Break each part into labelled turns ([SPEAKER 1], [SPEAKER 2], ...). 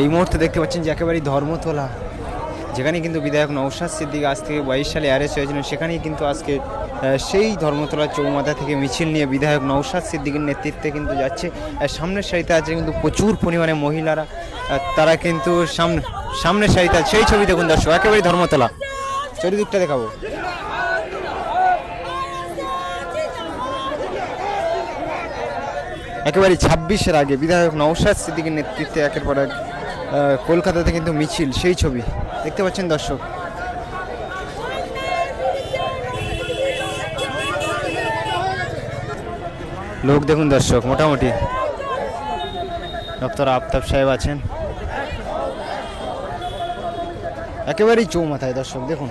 [SPEAKER 1] এই মুহূর্তে দেখতে পাচ্ছেন যে একেবারেই ধর্মতলা, যেখানে কিন্তু বিধায়ক নৌশাদ সিদ্দিক আজ থেকে বাইশ সালে অ্যারেস্ট হয়েছিলেন। সেখানেই কিন্তু আজকে সেই ধর্মতলা চৌমাথা থেকে মিছিল নিয়ে বিধায়ক নৌশাদ সিদ্দিকের নেতৃত্বে কিন্তু যাচ্ছে। সামনের সারিতে আছে কিন্তু প্রচুর পরিমাণে মহিলারা তারা কিন্তু সামনে, সামনের সারিতে সেই ছবি দেখুন দর্শক, একেবারেই ধর্মতলা। চারিদিকটা দেখাবো। একেবারে ছাব্বিশের আগে বিধায়ক নৌশাদ সিদ্দিকের নেতৃত্বে একের পর এক কলকাতাতে কিন্তু মিছিল, সেই ছবি। দেখতে পাচ্ছেন দর্শক। লোক দেখুন দর্শক, মোটামুটি। ডক্টর আফতাব সাহেব আছেন। একেবারেই চৌমাথায় দর্শক, দেখুন।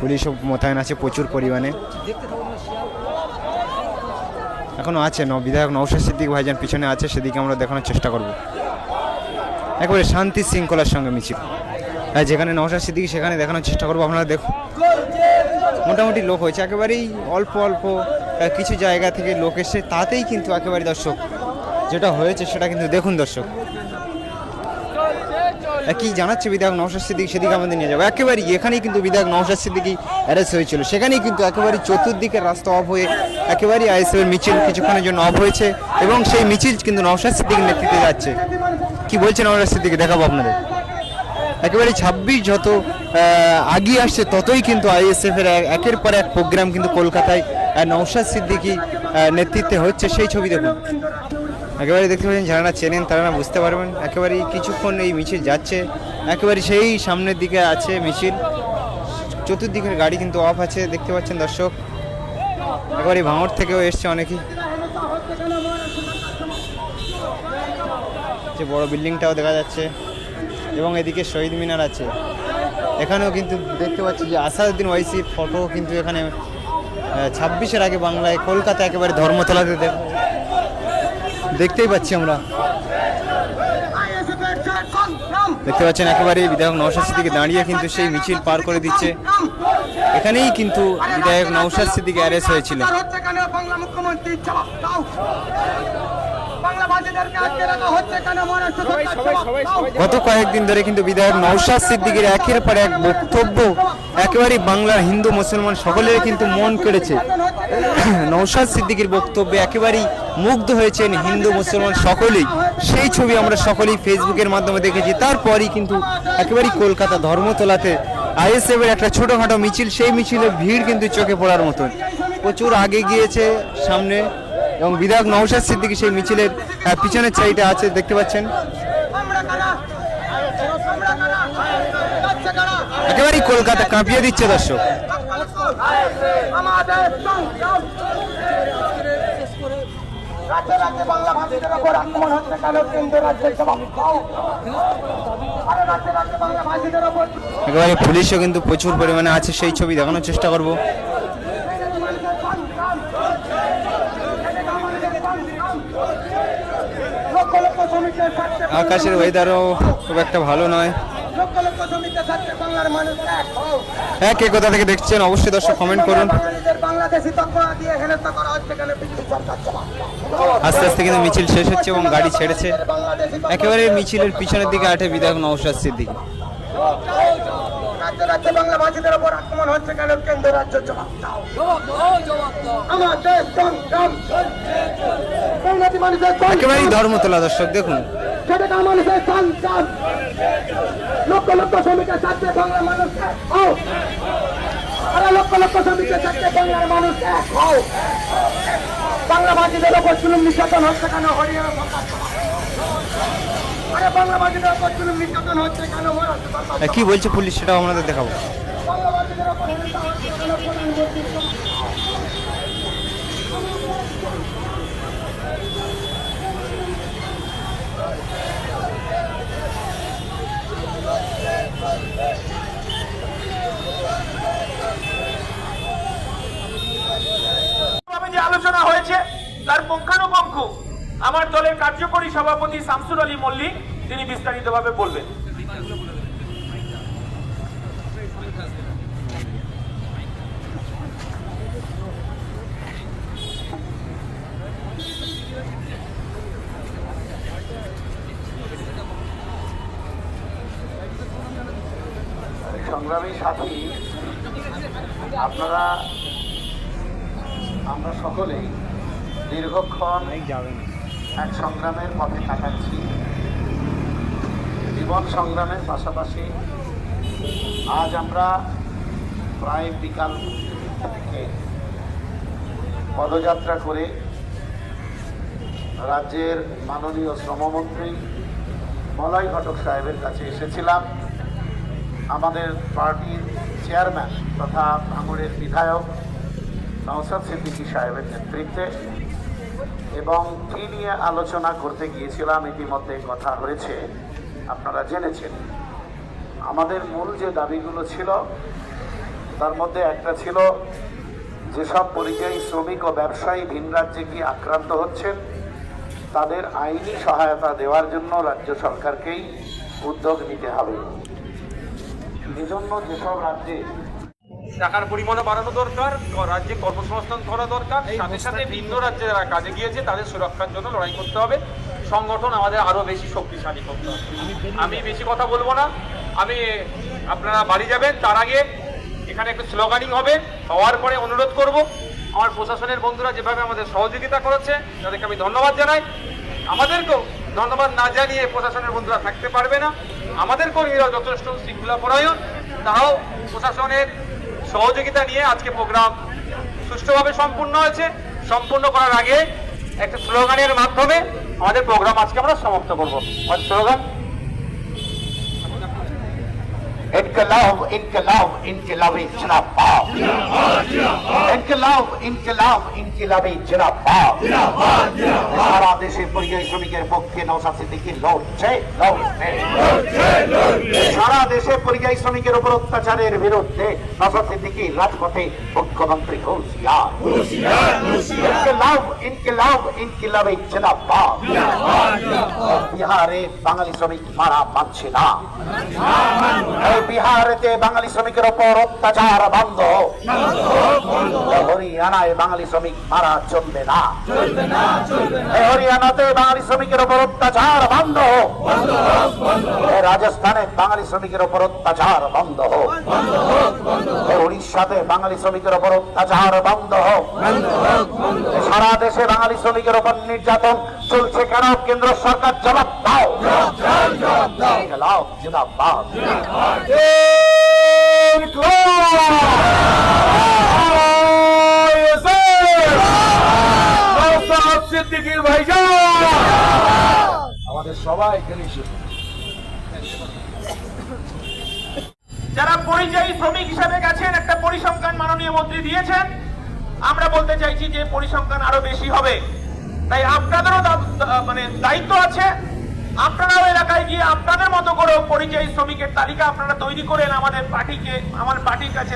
[SPEAKER 1] পুলিশও মোতায়েন আছে প্রচুর পরিমাণে। এখনও আছে ন বিধায়ক নৌশাদ সিদ্দিক ভাইজান পিছনে আছে, সেদিকে আমরা দেখানোর চেষ্টা করব। একবারে শান্তি শৃঙ্খলার সঙ্গে মিছিল। হ্যাঁ যেখানে নবশা সিদ্দিক, সেখানে দেখানোর চেষ্টা করব, আপনারা দেখুন। মোটামুটি লোক হয়েছে, একেবারেই অল্প অল্প কিছু জায়গা থেকে লোক এসে তাতেই কিন্তু একেবারে দর্শক, যেটা হয়েছে সেটা কিন্তু দেখুন দর্শক। কি জানাচ্ছে বিধায়ক নৌশাদ সিদ্দিক, সেদিকে আমাদের নিয়ে যাব। একেবারেই এখানেই কিন্তু বিধায়ক নৌশাদ সিদ্দিকি অ্যারেস্ট হয়েছিল। সেখানেই কিন্তু একেবারে চতুর্দিকের রাস্তা অফ হয়ে একেবারেই আইএসএফের মিছিল কিছুক্ষণের জন্য অফ হয়েছে এবং সেই মিছিল কিন্তু নৌশাদ সিদ্দিকের নেতৃত্বে যাচ্ছে। কি বলছেন নৌশাদ সিদ্দিকি? দেখাবো আপনাদের। একেবারে ছাব্বিশ যত আগিয়ে আসছে ততই কিন্তু আইএসএফ এর এক- একের পর এক প্রোগ্রাম কিন্তু কলকাতায় নৌশাদ সিদ্দিকি নেতৃত্বে হচ্ছে। সেই ছবি দেখুন। একেবারে দেখতে পাচ্ছেন যারা না চেনেন তারা না বুঝতে পারবেন। একেবারেই কিছুক্ষণ এই মিছিল যাচ্ছে। একেবারে সেই সামনের দিকে আছে মিছিল। চতুর্দিকের গাড়ি কিন্তু অফ আছে, দেখতে পাচ্ছেন দর্শক। একেবারে ভাঙড় থেকেও এসছে অনেকেই। যে বড় বিল্ডিংটাও দেখা যাচ্ছে এবং এদিকে শহীদ মিনার আছে। এখানেও কিন্তু দেখতে পাচ্ছি যে আসাদুদ্দিন ওয়াইসির ফটো কিন্তু এখানে ছাব্বিশের আগে বাংলায় কলকাতা একেবারে ধর্মতলাতে দেখ- দেখতেই পাচ্ছি আমরা। দেখতে পাচ্ছেন একেবারে বিধায়ক নওশাদ সিদ্দিকে দাঁড়িয়ে কিন্তু সেই মিছিল পার করে দিচ্ছে। এখানেই কিন্তু বিধায়ক নওশাদ সিদ্দিকে অ্যারেস্ট হয়েছিল গত কয়েকদিন ধরে কিন্তু বিধায়ক নৌশাদ সিদ্দিকের একের পর এক বক্তব্য একেবারেই বাংলার হিন্দু মুসলমান সকলের কিন্তু মন কেড়েছে। নৌশাদ সিদ্দিকের বক্তব্যে একেবারেই মুগ্ধ হয়েছেন হিন্দু মুসলমান সকলেই। সেই ছবি আমরা সকলেই ফেসবুকের মাধ্যমে দেখেছি। তারপরই কিন্তু একেবারেই কলকাতা ধর্মতলাতে আইএসএফ এর একটা ছোটখাটো মিছিল সেই মিছিলে ভিড় কিন্তু চোখে পড়ার মতন। প্রচুর আগে গিয়েছে সামনে। এবং বিধায়ক নৌশাদ সিদ্দিকী সেই মিছিলের পিছনের সাইডে আছে, দেখতে পাচ্ছেন। একেবারেই কলকাতা কাঁপিয়ে দিচ্ছে দর্শক। একেবারে পুলিশও কিন্তু প্রচুর পরিমাণে আছে, সেই ছবি দেখানোর চেষ্টা করব
[SPEAKER 2] লক্ষ লক্ষ শ্রমিকের স্বার্থে
[SPEAKER 1] আকাশের ওয়েদারও খুব একটা ভালো নয়। হ্যাঁ কে কোথা থেকে দেখছেন অবশ্যই দর্শক কমেন্ট করুন।
[SPEAKER 2] জবাব দাও।
[SPEAKER 1] আস্তে আস্তে কিন্তু মিছিল শেষ হচ্ছে এবং গাড়ি ছেড়েছে। একেবারে মিছিলের পিছনের দিকে আটে বিধায়ক নৌশাদ সিদ্দিকী।
[SPEAKER 2] রাজ্য রাজ্যে ওপর আক্রমণ হচ্ছে কেন কেন্দ্র রাজ্য জবাব দাও আমাদের সংগ্রাম বাংলাদেশি মানুষের
[SPEAKER 1] একেবারেই ধর্মতলা দর্শক দেখুন।
[SPEAKER 2] সেটা মানুষের সংগ্রাম লক্ষ লক্ষ শ্রমিকের সাথে বাংলা মানুষ এক হও। আরে লক্ষ লক্ষ শ্রমিকের সাথে বাংলার মানুষ এক হও। বাংলা ভাষীদের ওপর চুলুম নির্যাতন হচ্ছে কেন হরিয়ানা। আরে বাংলা ভাষীদের ওপর চুলুম নির্যাতন হচ্ছে কেন
[SPEAKER 1] কি বলছে পুলিশ সেটাও আমাদের দেখাবো।
[SPEAKER 2] বাংলা ভাষীদের ওপর হিংসা হচ্ছে কেন প্রধানমন্ত্রী
[SPEAKER 3] তার পঙ্খানুপঙ্খ আমার দলের কার্যকরী সভাপতি শামসুর আলী মল্লিক তিনি বিস্তারিতভাবে বলবেন।
[SPEAKER 4] সংগ্রামী সাথী, আপনারা, আমরা সকলেই দীর্ঘক্ষণ এক সংগ্রামের পথে কাটাচ্ছি। জীবন সংগ্রামের পাশাপাশি আজ আমরা প্রায় বিকাল থেকে পদযাত্রা করে রাজ্যের মাননীয় শ্রমমন্ত্রী মলয় ঘটক সাহেবের কাছে এসেছিলাম। আমাদের পার্টির চেয়ারম্যান তথা ভাঙড়ের বিধায়ক নওসাদ সিদ্দিকী সাহেবের নেতৃত্বে। এবং কী নিয়ে আলোচনা করতে গিয়েছিলাম, ইতিমধ্যে কথা হয়েছে। আপনারা জেনেছেন। আমাদের মূল যে দাবিগুলো ছিল, তার মধ্যে একটা ছিল, যেসব পরিযায়ী শ্রমিক ও ব্যবসায়ী ভিন রাজ্যে গিয়ে আক্রান্ত হচ্ছেন, তাদের আইনি সহায়তা দেওয়ার জন্য রাজ্য সরকারকেই উদ্যোগ নিতে হবে। এজন্য যেসব রাজ্যে
[SPEAKER 3] টাকার পরিমাণও বাড়ানো দরকার রাজ্যে কর্মসংস্থান করা দরকার। সাথে সাথে ভিন্ন রাজ্যে যারা কাজে গিয়েছে তাদের সুরক্ষার জন্য লড়াই করতে হবে। সংগঠন আমাদের আরও বেশি শক্তিশালী করতে হবে। আমি বেশি কথা বলব না। আমি আপনারা বাড়ি যাবেন তার আগে এখানে একটু স্লোগানিং হবে। হওয়ার পরে অনুরোধ করব আমার প্রশাসনের বন্ধুরা যেভাবে আমাদের সহযোগিতা করেছে তাদেরকে আমি ধন্যবাদ জানাই। আমাদেরকেও ধন্যবাদ না জানিয়ে প্রশাসনের বন্ধুরা থাকতে পারবে না। আমাদের কর্মীরা যথেষ্ট শৃঙ্খলা পরায়ণ। তারাও প্রশাসনের সহযোগিতা নিয়ে আজকে প্রোগ্রাম সুষ্ঠুভাবে সম্পূর্ণ হয়েছে। সম্পূর্ণ করার আগে একটা স্লোগানের মাধ্যমে আমাদের প্রোগ্রাম আজকে আমরা সমাপ্ত করব। স্লোগান?
[SPEAKER 4] انقلاب انقلاب انقلاب جناب پاک انقلاب انقلاب انقلاب جناب پاক সারা দেশে পরিযায়ী শ্রমিকের পক্ষে নৌসা সিদ্দিকি লড়ছে লড়ছে। পরিযায়ী শ্রমিকের উপর অত্যাচারের বিরুদ্ধে নওশাদ সিদ্দিকী রাজপথে মুখ্যমন্ত্রী হুঁশিয়ার। ইনকলাব ইনকলাব ইনকলাবি জিন্দাবাদ বিহারে বাঙালি শ্রমিক মারা পাচ্ছে না। বিহারেতে বাঙালি শ্রমিকের উপর অত্যাচার বন্ধ। হরিয়ানায় বাঙালি শ্রমিক মারা চলবে না। হরিয়ানাতে বাঙালি শ্রমিকের উপর অত্যাচার বন্ধ। হোক রাজস্থানে বাঙালি শ্রমিকের উপর অত্যাচার বন্ধ। হোক উড়িষ্যাতে বাঙালি শ্রমিকের ওপর অত্যাচার বন্ধ। হোক সারা দেশে বাঙালি শ্রমিকের ওপর নির্যাতন চলছে কেন? কেন্দ্র সরকার জবাব দাও। জিন্দাবাদ। আমাদের সবাইকে নিষেধ
[SPEAKER 3] যারা পরিযায়ী শ্রমিক হিসাবে গেছেন একটা পরিসংখ্যান মাননীয় মন্ত্রী দিয়েছেন। আমরা বলতে চাইছি যে পরিসংখ্যান আরও বেশি হবে। তাই আপনাদেরও মানে দায়িত্ব আছে। আপনারাও এলাকায় গিয়ে আপনাদের মতো করে পরিযায়ী শ্রমিকের তালিকা আপনারা তৈরি করেন আমাদের পার্টিকে, আমার পার্টির কাছে।